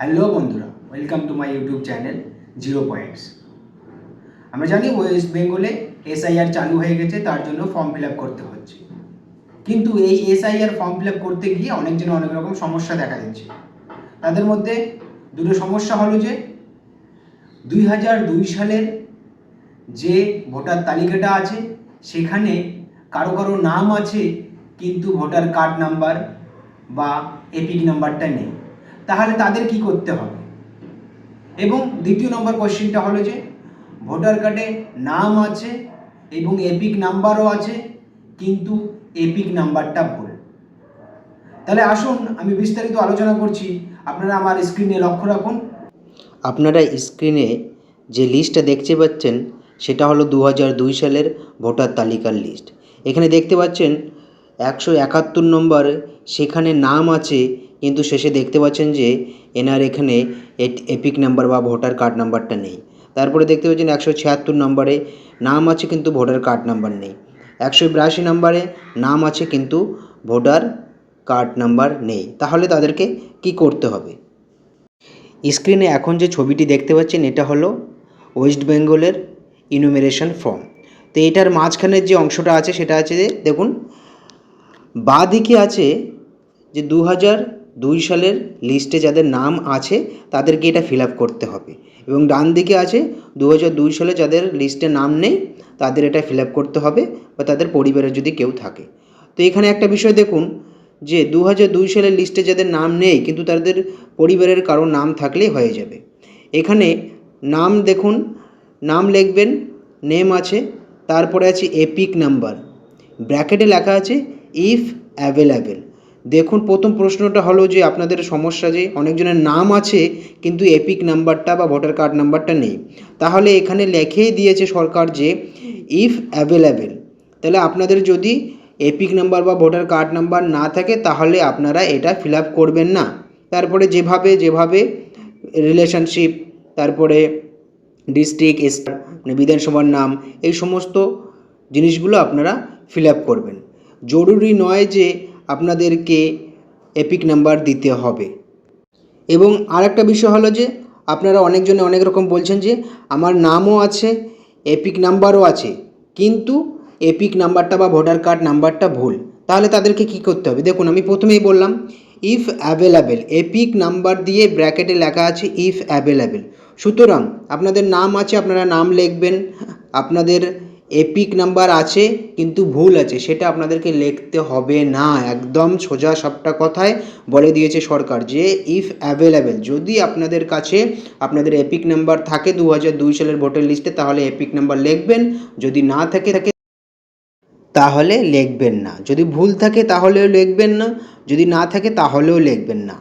Hello বন্ধুরা, welcome to my YouTube channel zero points. আমরা জানি ওয়েস্ট বেঙ্গলে এসআইআর চালু হয়ে গেছে, তার জন্য ফর্ম ফিল আপ করতে হচ্ছে। কিন্তু এই এসআইআর ফর্ম ফিল আপ করতে গিয়ে অনেকজন অনেক রকম সমস্যা দেখা দিচ্ছে। তাদের মধ্যে দুটো সমস্যা হলো যে, দুই হাজার দুই সালের যে ভোটার তালিকাটা আছে, সেখানে কারও কারও নাম আছে, কিন্তু ভোটার কার্ড নাম্বার বা এপিক নাম্বারটা নেই। তাহলে তাদের কি করতে হবে? এবং দ্বিতীয় নম্বর কোশ্চেনটা হলো যে, ভোটার কার্ডে নাম আছে এবং এপিক নাম্বারও আছে, কিন্তু এপিক নাম্বারটা ভুল। তাহলে আসুন, আমি বিস্তারিত আলোচনা করছি। আপনারা আমার স্ক্রিনে লক্ষ্য রাখুন। আপনারা স্ক্রিনে যে লিস্টটা দেখতে পাচ্ছেন, সেটা হলো দু সালের ভোটার তালিকার লিস্ট এখানে দেখতে পাচ্ছেন, একশো একাত্তর নম্বর, সেখানে নাম আছে কিন্তু শেষে দেখতে পাচ্ছেন যে এনার এখানে এপিক নাম্বার বা ভোটার কার্ড নাম্বারটা নেই। তারপরে দেখতে পাচ্ছেন একশো ছিয়াত্তর নম্বরে নাম আছে কিন্তু ভোটার কার্ড নাম্বার নেই। একশো বিরাশি নম্বরে নাম আছে কিন্তু ভোটার কার্ড নাম্বার নেই। তাহলে তাদেরকে কি করতে হবে? স্ক্রিনে এখন যে ছবিটি দেখতে পাচ্ছেন, এটা হলো ওয়েস্ট বেঙ্গলের ইনুমেরেশন ফর্ম। তো এটার মাঝখানের যে অংশটা আছে, সেটা আছে, দেখুন বাঁ দিকে আছে যে দু হাজার দুই সালের লিস্টে যাদের নাম আছে তাদেরকে এটা ফিল আপ করতে হবে। এবং ডান দিকে আছে দু দুই সালে যাদের লিস্টে নাম নেই, তাদের এটা ফিল আপ করতে হবে বা তাদের পরিবারের যদি কেউ থাকে। তো এখানে একটা বিষয় দেখুন, যে দু দুই সালের লিস্টে যাদের নাম নেই, কিন্তু তাদের পরিবারের কারও নাম থাকলেই হয়ে যাবে। এখানে নাম দেখুন, নাম লিখবেন নেম আছে, তারপরে আছে এপিক নাম্বার ব্র্যাকেটে লেখা আছে ইফ অ্যাভেলেবেল দেখুন, প্রথম প্রশ্নটা হলো যে আপনাদের সমস্যা যে অনেকজনের নাম আছে, কিন্তু এপিক নাম্বারটা বা ভোটার কার্ড নাম্বারটা নেই। তাহলে এখানে লেখেই দিয়েছে সরকার যে ইফ অ্যাভেলেবেল তাহলে আপনাদের যদি এপিক নাম্বার বা ভোটার কার্ড নাম্বার না থাকে, তাহলে আপনারা এটা ফিল আপ করবেন না। তারপরে যেভাবে যেভাবে রিলেশনশিপ তারপরে ডিস্ট্রিক্ট মানে বিধানসভার নাম, এই সমস্ত জিনিসগুলো আপনারা ফিল আপ করবেন। জরুরি নয় যে আপনাদেরকে এপিক নাম্বার দিতে হবে। এবং আর একটা বিষয় হলো যে, আপনারা অনেকজনে অনেক রকম বলছেন যে, আমার নামও আছে এপিক নাম্বারও আছে, কিন্তু এপিক নাম্বারটা বা ভোটার কার্ড নাম্বারটা ভুল। তাহলে তাদেরকে কি করতে হবে? দেখুন, আমি প্রথমেই বললাম ইফ অ্যাভেলেবেল এপিক নাম্বার দিয়ে ব্র্যাকেটে লেখা আছে ইফ অ্যাভেলেবেল সুতরাং, আপনাদের নাম আছে, আপনারা নাম লিখবেন, আপনাদের এপিক নাম্বার আছে, কিন্তু ভুল আছে, সেটা আপনাদেরকে লিখতে হবে না। একদম সোজা সবটা কথায় বলে দিয়েছে সরকার যে ইফ অ্যাভেলেবেল যদি আপনাদের কাছে আপনাদের এপিক নাম্বার থাকে দু হাজার দুই সালের ভোটার লিস্টে তাহলে এপিক নাম্বার লিখবেন। যদি না থাকে থাকে, তাহলে লিখবেন না। যদি ভুল থাকে, তাহলেও লিখবেন না। যদি না থাকে, তাহলেও লিখবেন না।